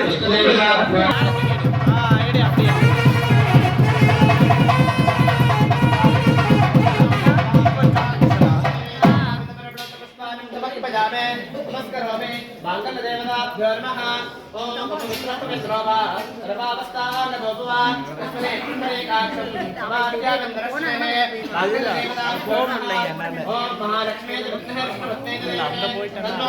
నమస్కరోమి మాంగళ్యదేవతాభ్యో నమః ఓం మహాలక్ష్మీ విఘ్నే విష్ణువత్తే తన్నో